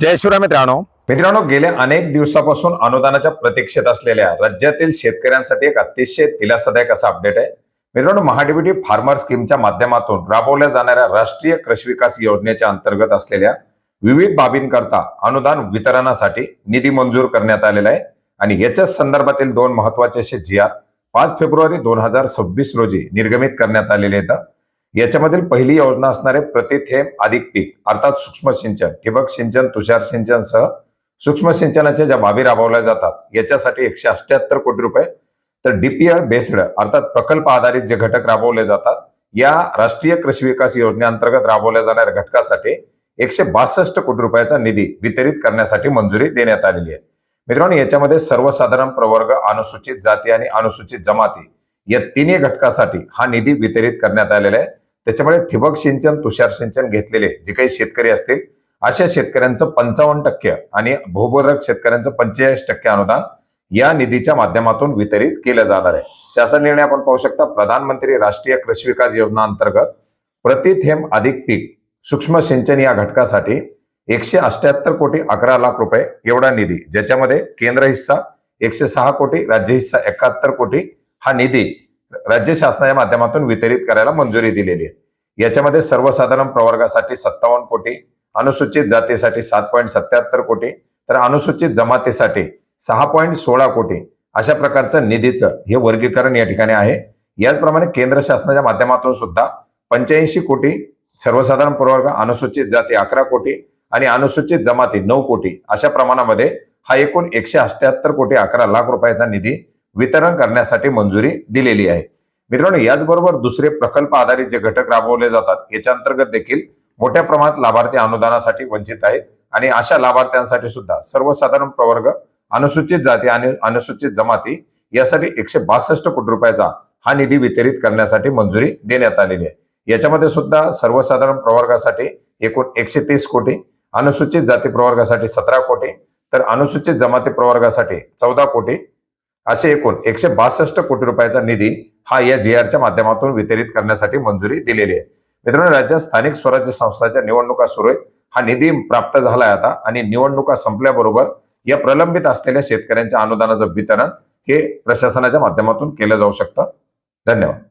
जय शिवराय मित्रांनो. मित्रांनो गेल्या अनेक दिवसापासून अनुदानाच्या प्रतीक्षेत असलेल्या राज्यातील शेतकऱ्यांसाठी एक अतिशय दिलासादायक असा अपडेट आहे. मित्रांनो महाडीबीटी फार्मर स्कीमच्या माध्यमातून राबवल्या जाणाऱ्या राष्ट्रीय कृषी विकास योजनेच्या अंतर्गत असलेल्या विविध बाबींकरता अनुदान वितरणासाठी निधी मंजूर करण्यात आलेला आहे. आणि याच्याच संदर्भातील दोन महत्त्वाचे असे जी पाच फेब्रुवारी दोन हजार सव्वीस रोजी निर्गमित करण्यात आलेले आहेत. याच्यामधील पहिली योजना असणारे प्रति थेंब अधिक पीक अर्थात सूक्ष्म सिंचन. ठिबक सिंचन तुषार सिंचन सह सूक्ष्म सिंचनाच्या ज्या बाबी राबवल्या जातात याच्यासाठी एकशे अष्ट्याहत्तर कोटी रुपये. तर डीपीआर बेस्ड अर्थात प्रकल्प आधारित जे घटक राबवले जातात या राष्ट्रीय कृषी विकास योजनेअंतर्गत राबवल्या जाणाऱ्या घटकासाठी एकशे बासष्ट कोटी रुपयाचा निधी वितरित करण्यासाठी मंजुरी देण्यात आलेली आहे. मित्रांनो याच्यामध्ये सर्वसाधारण प्रवर्ग अनुसूचित जाती आणि अनुसूचित जमाती या तिन्ही घटकासाठी हा निधी वितरित करण्यात आलेला आहे. त्याच्यामुळे ठिबक सिंचन तुषार सिंचन घेतलेले जे काही शेतकरी असतील अशा शेतकऱ्यांचं पंचावन्न टक्के आणि भूबरक शेतकऱ्यांचं पंचेचाळीस टक्के अनुदान या निधीच्या माध्यमातून वितरित केलं जाणार आहे. शासन निर्णय आपण पाहू शकता प्रधानमंत्री राष्ट्रीय कृषी विकास योजना अंतर्गत प्रति थेंब अधिक पीक सूक्ष्म सिंचन या घटकासाठी एकशे अष्ट्याहत्तर कोटी अकरा लाख रुपये एवढा निधी ज्याच्यामध्ये केंद्र हिस्सा एकशे सहा कोटी राज्य हिस्सा एकाहत्तर कोटी हा निधी राज्य शासनाच्या माध्यमातून वितरित करायला मंजुरी दिलेली आहे. याच्यामध्ये सर्वसाधारण प्रवर्गासाठी सत्तावन्न कोटी अनुसूचित जातीसाठी सात पॉईंट सत्याहत्तर कोटी तर अनुसूचित जमातीसाठी सहा पॉईंट सोळा कोटी अशा प्रकारचं निधीचं हे वर्गीकरण या ठिकाणी आहे. याचप्रमाणे केंद्र शासनाच्या माध्यमातून सुद्धा पंच्याऐंशी कोटी सर्वसाधारण प्रवर्ग अनुसूचित जाती अकरा कोटी आणि अनुसूचित जमाती नऊ कोटी अशा प्रमाणामध्ये हा एकूण एकशे अठ्याहत्तर कोटी अकरा लाख रुपयाचा निधी वितरण करण्यासाठी मंजुरी दिलेली आहे. मित्रांनो याचबरोबर दुसरे प्रकल्प आधारित जे घटक राबवले जातात याच्या अंतर्गत देखील मोठ्या प्रमाणात लाभार्थी अनुदानासाठी वंचित आहेत. आणि अशा लाभार्थ्यांसाठी सुद्धा सर्वसाधारण प्रवर्ग अनुसूचित जाती आणि अनुसूचित जमाती यासाठी एकशे बासष्ट कोटी रुपयाचा हा निधी वितरित करण्यासाठी मंजुरी देण्यात आलेली आहे. याच्यामध्ये सुद्धा सर्वसाधारण प्रवर्गासाठी एकूण एकशे तीस कोटी अनुसूचित जाती प्रवर्गासाठी सतरा कोटी तर अनुसूचित जमाती प्रवर्गासाठी चौदा कोटी असे एकूण एकशे बासष्ट कोटी रुपयाचा निधी हा या जी आरच्या माध्यमातून वितरित करण्यासाठी मंजुरी दिलेली आहे. मित्रांनो राज्यात स्थानिक स्वराज्य संस्थांच्या निवडणुका सुरू आहेत. हा निधी प्राप्त झालाय आता आणि निवडणुका संपल्याबरोबर या प्रलंबित असलेल्या शेतकऱ्यांच्या अनुदानाचं वितरण हे प्रशासनाच्या माध्यमातून केलं जाऊ शकतं. धन्यवाद.